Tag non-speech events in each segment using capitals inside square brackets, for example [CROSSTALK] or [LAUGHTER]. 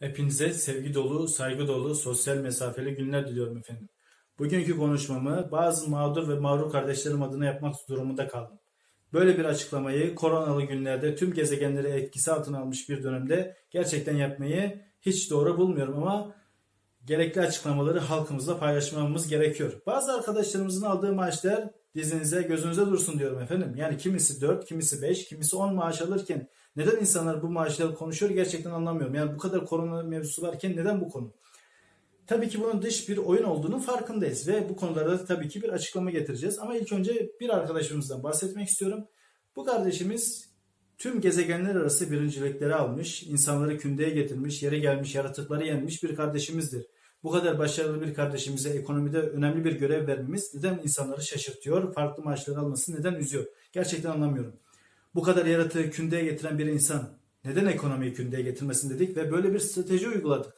Hepinize sevgi dolu, saygı dolu, sosyal mesafeli günler diliyorum efendim. Bugünkü konuşmamı bazı mağdur ve mağrur kardeşlerim adına yapmak durumunda kaldım. Böyle bir açıklamayı koronalı günlerde tüm gezegenleri etkisi altına almış bir dönemde gerçekten yapmayı hiç doğru bulmuyorum ama gerekli açıklamaları halkımızla paylaşmamız gerekiyor. Bazı arkadaşlarımızın aldığı maaşlar dizinize gözünüze dursun diyorum efendim. Yani kimisi 4, kimisi 5, kimisi 10 maaş alırken neden insanlar bu maaşları konuşuyor gerçekten anlamıyorum. Yani bu kadar korona mevzusu varken neden bu konu? Tabii ki bunun dış bir oyun olduğunun farkındayız ve bu konularda tabii ki bir açıklama getireceğiz. Ama ilk önce bir arkadaşımızdan bahsetmek istiyorum. Bu kardeşimiz tüm gezegenler arası birincilikleri almış, insanları kündeye getirmiş, yere gelmiş, yaratıkları yenmiş bir kardeşimizdir. Bu kadar başarılı bir kardeşimize ekonomide önemli bir görev vermemiz neden insanları şaşırtıyor, farklı maaşlar alması neden üzüyor? Gerçekten anlamıyorum. Bu kadar yaratığı kündeye getiren bir insan neden ekonomiyi kündeye getirmesin dedik ve böyle bir strateji uyguladık.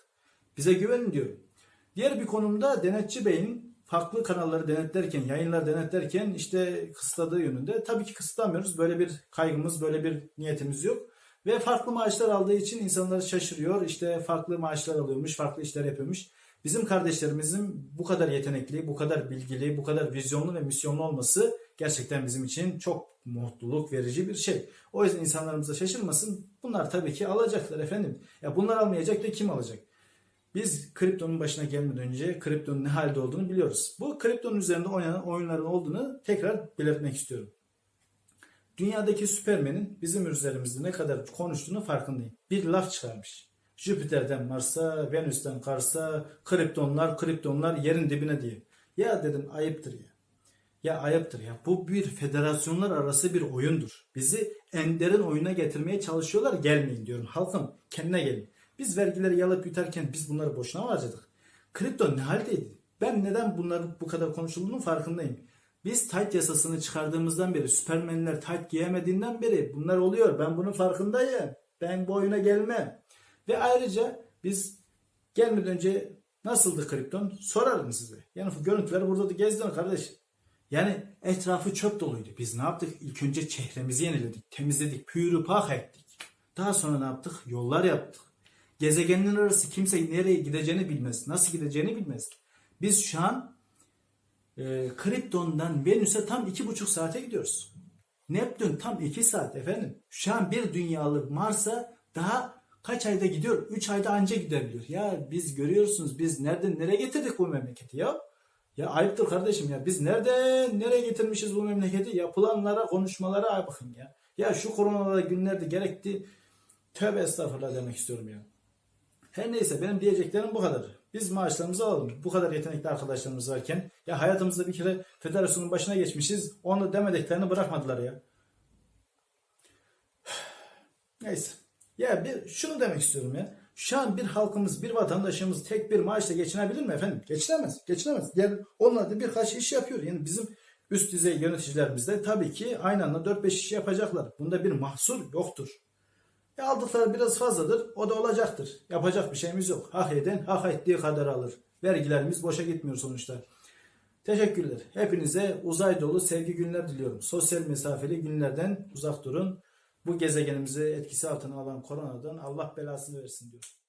Bize güvenin diyorum. Diğer bir konumda denetçi beyin farklı kanalları denetlerken, yayınlar denetlerken işte kısıtladığı yönünde. Tabii ki kısıtlamıyoruz. Böyle bir kaygımız, böyle bir niyetimiz yok. Ve farklı maaşlar aldığı için insanları şaşırıyor. İşte farklı maaşlar alıyormuş, farklı işler yapıyormuş. Bizim kardeşlerimizin bu kadar yetenekli, bu kadar bilgili, bu kadar vizyonlu ve misyonlu olması gerçekten bizim için çok mutluluk verici bir şey. O yüzden insanlarımız da şaşırmasın. Bunlar tabii ki alacaklar efendim. Ya bunlar almayacak da kim alacak? Biz kriptonun başına gelmeden önce kriptonun ne halde olduğunu biliyoruz. Bu kriptonun üzerinde oynanan oyunların olduğunu tekrar belirtmek istiyorum. Dünyadaki Süpermen'in bizim üzerimizde ne kadar konuştuğunu farkındayım. Bir laf çıkarmış. Jüpiter'den Mars'a, Venüs'ten Kars'a, kriptonlar, kriptonlar yerin dibine diye. Ya dedim ayıptır ya. Ya ayıptır ya. Bu bir federasyonlar arası bir oyundur. Bizi Ender'in oyuna getirmeye çalışıyorlar. Gelmeyin diyorum. Halkım kendine gelin. Biz vergileri yalıp yutarken biz bunları boşuna mı harcadık? Kripto ne haldeydi? Ben neden bunların bu kadar konuşulduğunun farkındayım. Biz tight yasasını çıkardığımızdan beri, süpermenler tight giyemediğinden beri bunlar oluyor. Ben bunun farkındayım. Ben bu oyuna gelmem. Ve ayrıca biz gelmeden önce nasıldı kripton sorarım size. Yani bu görüntüleri burada da gezdim kardeş. Yani etrafı çöp doluydu. Biz ne yaptık? İlk önce çehremizi yeniledik, temizledik, pürüpak ettik. Daha sonra ne yaptık? Yollar yaptık. Gezegenler arası kimse nereye gideceğini bilmez. Nasıl gideceğini bilmez. Biz şu an e, Kripton'dan Venüs'e tam iki buçuk saate gidiyoruz. Neptün tam iki saat efendim. Şu an bir dünyalı Mars'a daha kaç ayda gidiyor? Üç ayda anca gidebiliyor. Ya biz görüyorsunuz biz nereden nereye getirdik bu memleketi ya? Ya ayıptır kardeşim ya. Biz nereden nereye getirmişiz bu memleketi? Yapılanlara, konuşmalara bakın ya. Ya şu koronalı günlerde gerekti. Tövbe estağfurullah demek istiyorum ya. Her neyse benim diyeceklerim bu kadar. Biz maaşlarımızı alalım. Bu kadar yetenekli arkadaşlarımız varken ya hayatımızda bir kere federasyonun başına geçmişiz. Onu demediklerini bırakmadılar ya. [SIGHS] Neyse. Ya bir şunu demek istiyorum ya. Şu an bir halkımız, bir vatandaşımız tek bir maaşla geçinebilir mi efendim? Geçinemez. Geçinemez. Diğer onlar da birkaç iş yapıyor. Yani bizim üst düzey yöneticilerimiz de tabii ki aynı anda 4-5 iş yapacaklar. Bunda bir mahsur yoktur. E aldıkları biraz fazladır. O da olacaktır. Yapacak bir şeyimiz yok. Hak eden hak ettiği kadar alır. Vergilerimiz boşa gitmiyor sonuçta. Teşekkürler. Hepinize uzay dolu sevgi günler diliyorum. Sosyal mesafeli günlerden uzak durun. Bu gezegenimizi etkisi altına alan koronadan Allah belasını versin diyor.